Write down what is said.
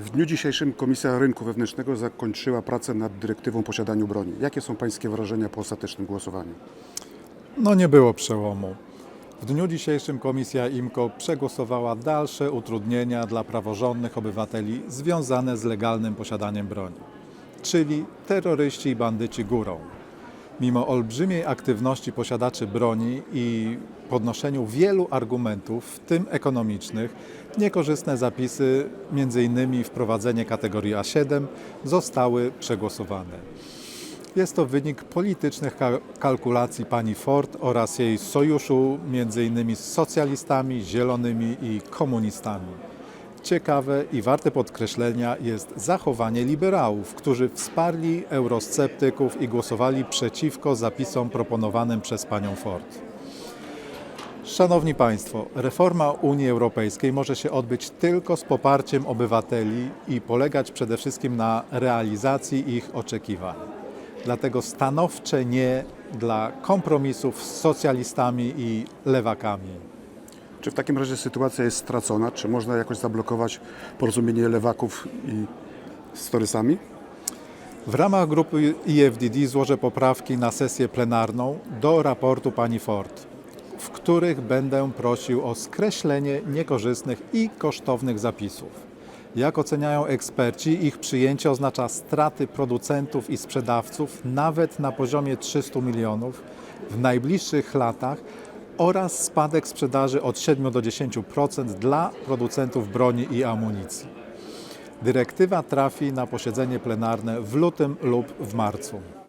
W dniu dzisiejszym Komisja Rynku Wewnętrznego zakończyła pracę nad dyrektywą posiadaniu broni. Jakie są Pańskie wrażenia po ostatecznym głosowaniu? No nie było przełomu. W dniu dzisiejszym Komisja IMCO przegłosowała dalsze utrudnienia dla praworządnych obywateli związane z legalnym posiadaniem broni, czyli terroryści i bandyci górą. Mimo olbrzymiej aktywności posiadaczy broni i podnoszeniu wielu argumentów, w tym ekonomicznych, niekorzystne zapisy, m.in. wprowadzenie kategorii A7, zostały przegłosowane. Jest to wynik politycznych ka- kalkulacji pani Ford oraz jej sojuszu m.in. z socjalistami, zielonymi i komunistami. Ciekawe i warte podkreślenia jest zachowanie liberałów, którzy wsparli eurosceptyków i głosowali przeciwko zapisom proponowanym przez panią Ford. Szanowni Państwo, reforma Unii Europejskiej może się odbyć tylko z poparciem obywateli i polegać przede wszystkim na realizacji ich oczekiwań. Dlatego stanowcze nie dla kompromisów z socjalistami i lewakami. Czy w takim razie sytuacja jest stracona? Czy można jakoś zablokować porozumienie lewaków i z torysami? W ramach grupy EFDD złożę poprawki na sesję plenarną do raportu pani Ford, których będę prosił o skreślenie niekorzystnych i kosztownych zapisów. Jak oceniają eksperci, ich przyjęcie oznacza straty producentów i sprzedawców nawet na poziomie 300 milionów w najbliższych latach oraz spadek sprzedaży od 7 do 10% dla producentów broni i amunicji. Dyrektywa trafi na posiedzenie plenarne w lutym lub w marcu.